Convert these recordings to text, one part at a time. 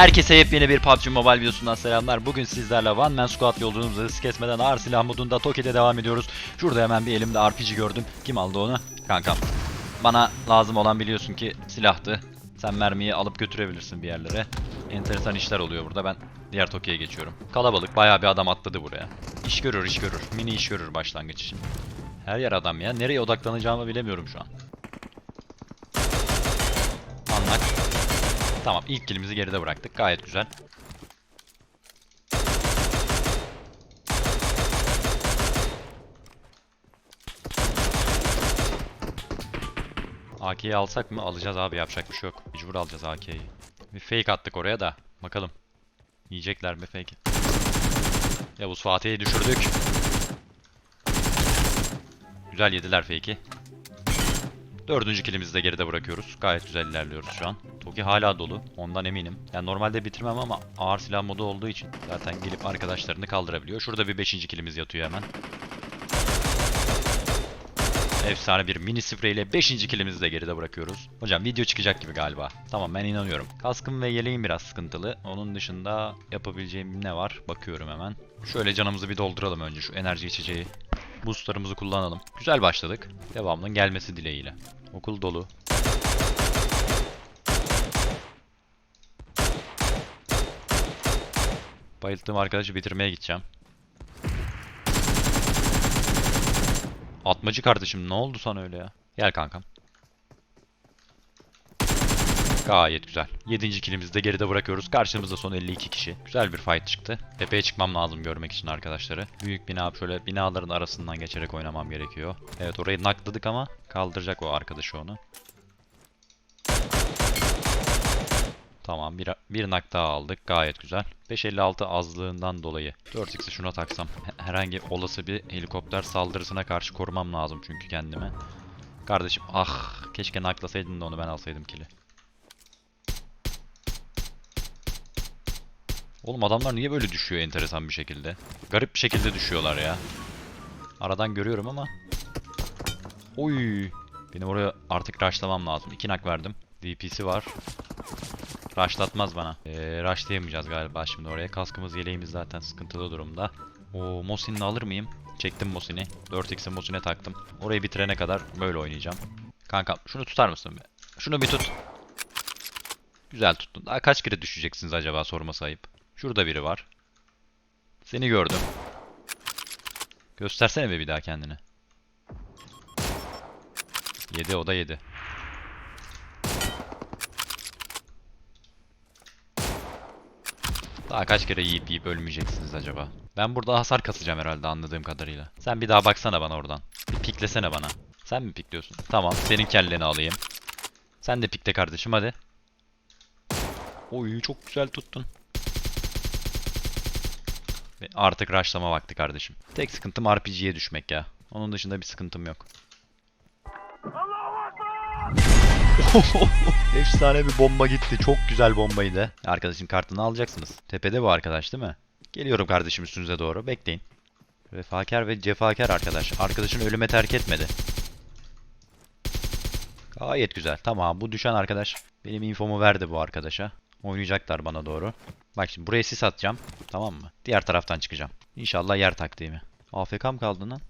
Herkese yepyeni bir PUBG Mobile videosundan selamlar. Bugün sizlerle One Man Squad yolculuğumuzu hız kesmeden ağır silah modunda Toki'de devam ediyoruz. Şurada hemen bir elimde RPG gördüm. Kim aldı onu? Kankam. Bana lazım olan biliyorsun ki silahtı. Sen mermiyi alıp götürebilirsin bir yerlere. Enteresan işler oluyor burada. Ben diğer Toki'ye geçiyorum. Kalabalık. Bayağı bir adam atladı buraya. İş görür, iş görür. Mini iş görür başlangıç için. Her yer adam ya. Nereye odaklanacağımı bilemiyorum şu an. Tamam ilk kilimizi geride bıraktık. Gayet güzel. AK'yi alsak mı? Alacağız abi yapacak bir şey yok. Mecbur alacağız AK'yi. Bir fake attık oraya da. Bakalım. Yiyecekler mi fake? Yavuz Fatih'i düşürdük. Güzel yediler fake'i. Dördüncü kilimizi de geride bırakıyoruz. Gayet güzel ilerliyoruz şu an. Toki hala dolu. Ondan eminim. Yani normalde bitirmem ama ağır silah modu olduğu için zaten gelip arkadaşlarını kaldırabiliyor. Şurada bir beşinci kilimiz yatıyor hemen. Efsane bir mini spreyle 5. kilimizi de geride bırakıyoruz. Hocam video çıkacak gibi galiba. Tamam ben inanıyorum. Kaskım ve yeleğim biraz sıkıntılı. Onun dışında yapabileceğim ne var? Bakıyorum hemen. Şöyle canımızı bir dolduralım önce şu enerji içeceği. Boostlarımızı kullanalım. Güzel başladık. Devamının gelmesi dileğiyle. Okul dolu. Bayılttığım arkadaşı bitirmeye gideceğim. Atmacı kardeşim ne oldu sana öyle ya? Gel kankam. Gayet güzel. 7. kilimizi de geride bırakıyoruz. Karşımızda son 52 kişi. Güzel bir fight çıktı. Tepeye çıkmam lazım görmek için arkadaşları. Büyük bina şöyle binaların arasından geçerek oynamam gerekiyor. Evet orayı nakladık ama kaldıracak o arkadaşı onu. Tamam bir, bir nak daha aldık. Gayet güzel. 556 azlığından dolayı 4x'i şuna taksam. he- Herhangi olası bir helikopter saldırısına karşı korumam lazım çünkü kendime. Kardeşim ah keşke naklasaydın da onu ben alsaydım kili. Oğlum adamlar niye böyle düşüyor enteresan bir şekilde? Garip bir şekilde düşüyorlar ya. Aradan görüyorum ama. Oy. Benim oraya artık rushlamam lazım. 2 nak verdim. DP'si var. Rushlatmaz bana. Ee, rushlayamayacağız galiba şimdi oraya. Kaskımız yeleğimiz zaten sıkıntılı durumda. O Mosin'ini alır mıyım? Çektim Mosin'i. 4x'i Mosin'e taktım. Orayı bitirene kadar böyle oynayacağım. Kankam şunu tutar mısın be? Şunu bir tut. Güzel tuttun. Daha kaç kere düşeceksiniz acaba sorması ayıp. Şurada biri var. Seni gördüm. Göstersene be bir daha kendini. Yedi o da yedi. Daha kaç kere yiyip yiyip ölmeyeceksiniz acaba? Ben burada hasar kasacağım herhalde anladığım kadarıyla. Sen bir daha baksana bana oradan. Bir piklesene bana. Sen mi pikliyorsun? Tamam senin kelleni alayım. Sen de pikle kardeşim hadi. Oy çok güzel tuttun. Artık rushlama vakti kardeşim. Tek sıkıntım RPG'ye düşmek ya. Onun dışında bir sıkıntım yok. Efsane bir bomba gitti. Çok güzel bombaydı. Arkadaşın kartını alacaksınız. Tepede bu arkadaş değil mi? Geliyorum kardeşim üstünüze doğru. Bekleyin. Vefakar ve cefakar arkadaş. Arkadaşını ölüme terk etmedi. Gayet güzel. Tamam bu düşen arkadaş benim infomu verdi bu arkadaşa. Oynayacaklar bana doğru. Bak şimdi buraya sis atacağım. Tamam mı? Diğer taraftan çıkacağım. İnşallah yer taktiğimi. AFK mı kaldın lan?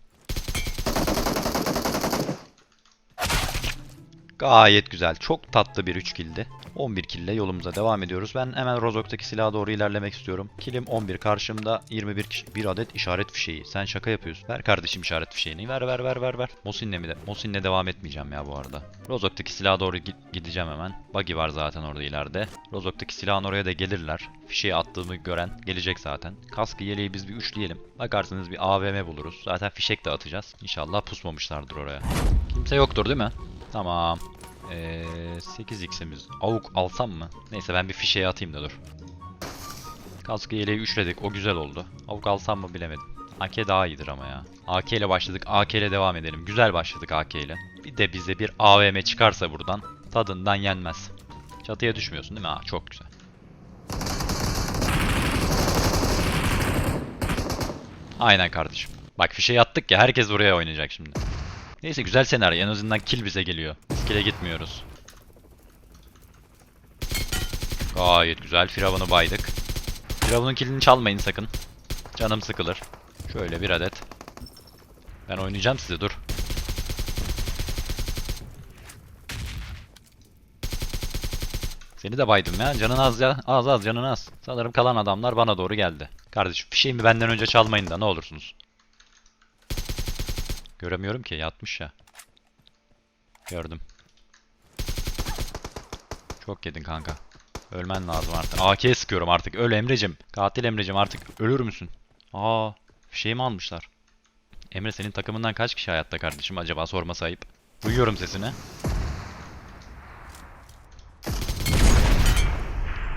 Gayet güzel. Çok tatlı bir 3 kildi. 11 kille yolumuza devam ediyoruz. Ben hemen Rozok'taki silaha doğru ilerlemek istiyorum. Kilim 11 karşımda 21 kişi. Bir adet işaret fişeği. Sen şaka yapıyorsun. Ver kardeşim işaret fişeğini. Ver ver ver ver ver. Mosin'le mi de? Mosin'le devam etmeyeceğim ya bu arada. Rozok'taki silaha doğru gi- gideceğim hemen. Buggy var zaten orada ileride. Rozok'taki silahın oraya da gelirler. Fişeği attığımı gören gelecek zaten. Kaskı yeleği biz bir üçleyelim. Bakarsınız bir AVM buluruz. Zaten fişek de atacağız. İnşallah pusmamışlardır oraya. Kimse yoktur değil mi? Tamam. Ee, 8x'imiz. Avuk alsam mı? Neyse ben bir fişeğe atayım da dur. Kaskı yeleği üçledik. O güzel oldu. Avuk alsam mı bilemedim. AK daha iyidir ama ya. AK ile başladık. AK ile devam edelim. Güzel başladık AK ile. Bir de bize bir AVM çıkarsa buradan tadından yenmez. Çatıya düşmüyorsun değil mi? Aa, çok güzel. Aynen kardeşim. Bak fişeği attık ya herkes buraya oynayacak şimdi. Neyse güzel senaryo. En azından kill bize geliyor. Kill'e gitmiyoruz. Gayet güzel. Firavun'u baydık. Firavun'un kilini çalmayın sakın. Canım sıkılır. Şöyle bir adet. Ben oynayacağım size dur. Seni de baydım ya. Canın az ya. Az az canın az. Sanırım kalan adamlar bana doğru geldi. Kardeşim fişeğimi benden önce çalmayın da ne olursunuz. Göremiyorum ki yatmış ya. Gördüm. Çok yedin kanka. Ölmen lazım artık. AK sıkıyorum artık. Öl Emrecim. Katil Emrecim artık ölür müsün? Aa, fişeğimi almışlar. Emre senin takımından kaç kişi hayatta kardeşim acaba sorması ayıp. Duyuyorum sesini.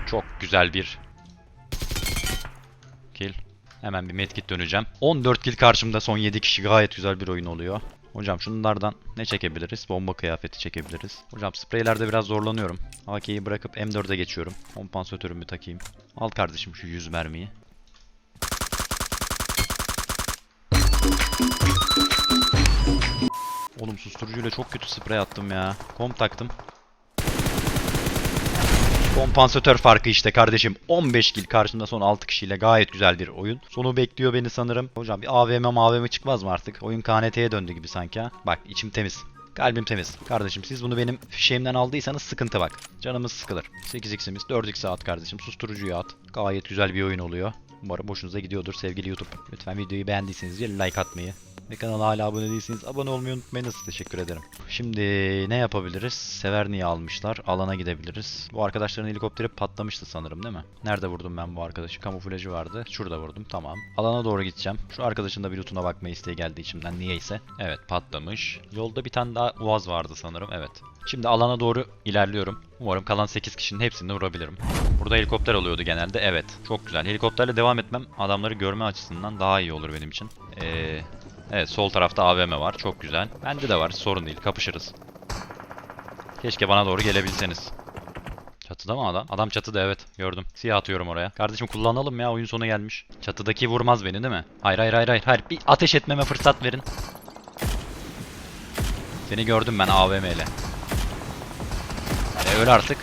Çok güzel bir. Hemen bir medkit döneceğim. 14 kill karşımda son 7 kişi gayet güzel bir oyun oluyor. Hocam şunlardan ne çekebiliriz? Bomba kıyafeti çekebiliriz. Hocam spreylerde biraz zorlanıyorum. AK'yi bırakıp M4'e geçiyorum. Kompansatörümü takayım. Al kardeşim şu 100 mermiyi. Oğlum susturucuyla çok kötü sprey attım ya. Kom taktım. Kompansatör farkı işte kardeşim. 15 kill karşımda son 6 kişiyle gayet güzel bir oyun. Sonu bekliyor beni sanırım. Hocam bir AVM AVM çıkmaz mı artık? Oyun KNT'ye döndü gibi sanki ha. Bak içim temiz. Kalbim temiz. Kardeşim siz bunu benim fişeğimden aldıysanız sıkıntı bak. Canımız sıkılır. 8x'imiz 4x at kardeşim. Susturucuyu at. Gayet güzel bir oyun oluyor. Umarım hoşunuza gidiyordur sevgili YouTube. Lütfen videoyu beğendiyseniz like atmayı ve kanala hala abone değilseniz abone olmayı unutmayınız. Teşekkür ederim. Şimdi ne yapabiliriz? Severni'yi almışlar. Alana gidebiliriz. Bu arkadaşların helikopteri patlamıştı sanırım değil mi? Nerede vurdum ben bu arkadaşı? Kamuflajı vardı. Şurada vurdum. Tamam. Alana doğru gideceğim. Şu arkadaşın da bir lootuna bakma isteği geldi içimden. Niyeyse. Evet patlamış. Yolda bir tane daha Uaz vardı sanırım. Evet. Şimdi alana doğru ilerliyorum. Umarım kalan 8 kişinin hepsini vurabilirim. Burada helikopter oluyordu genelde. Evet. Çok güzel. Helikopterle devam etmem adamları görme açısından daha iyi olur benim için. Ee, evet sol tarafta AVM var. Çok güzel. Bende de var. Sorun değil. Kapışırız. Keşke bana doğru gelebilseniz. Çatıda mı adam? Adam çatıda evet. Gördüm. Siyah atıyorum oraya. Kardeşim kullanalım ya. Oyun sonu gelmiş. Çatıdaki vurmaz beni değil mi? Hayır hayır hayır hayır. hayır. Bir ateş etmeme fırsat verin. Seni gördüm ben AVM ile. E öl artık.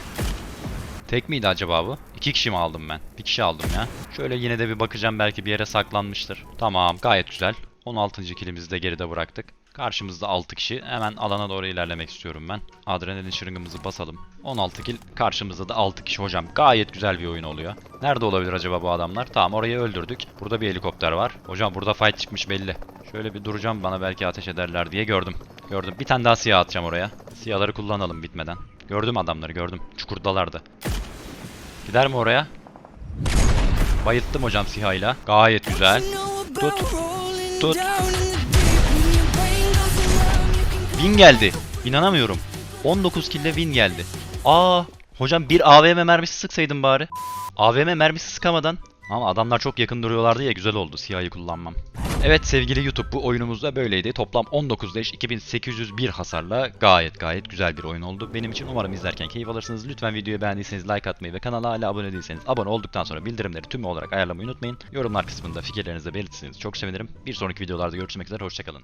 Tek miydi acaba bu? İki kişi mi aldım ben? Bir kişi aldım ya. Şöyle yine de bir bakacağım belki bir yere saklanmıştır. Tamam gayet güzel. 16. kilimizi de geride bıraktık. Karşımızda 6 kişi. Hemen alana doğru ilerlemek istiyorum ben. Adrenalin şırıngımızı basalım. 16 kill. Karşımızda da 6 kişi hocam. Gayet güzel bir oyun oluyor. Nerede olabilir acaba bu adamlar? Tamam orayı öldürdük. Burada bir helikopter var. Hocam burada fight çıkmış belli. Şöyle bir duracağım bana belki ateş ederler diye gördüm. Gördüm. Bir tane daha siyah atacağım oraya. Siyahları kullanalım bitmeden. Gördüm adamları gördüm. Çukurdalardı. Gider mi oraya? Bayılttım hocam sihayla. Gayet güzel. Tut. Tut. Win geldi. İnanamıyorum. 19 kille win geldi. Aa, hocam bir AVM mermisi sıksaydım bari. AVM mermisi sıkamadan. Ama adamlar çok yakın duruyorlardı ya güzel oldu siyahı kullanmam. Evet sevgili YouTube bu oyunumuz da böyleydi. Toplam 19 leş 2801 hasarla gayet gayet güzel bir oyun oldu. Benim için umarım izlerken keyif alırsınız. Lütfen videoyu beğendiyseniz like atmayı ve kanala hala abone değilseniz abone olduktan sonra bildirimleri tüm olarak ayarlamayı unutmayın. Yorumlar kısmında fikirlerinizi belirtirseniz çok sevinirim. Bir sonraki videolarda görüşmek üzere hoşçakalın.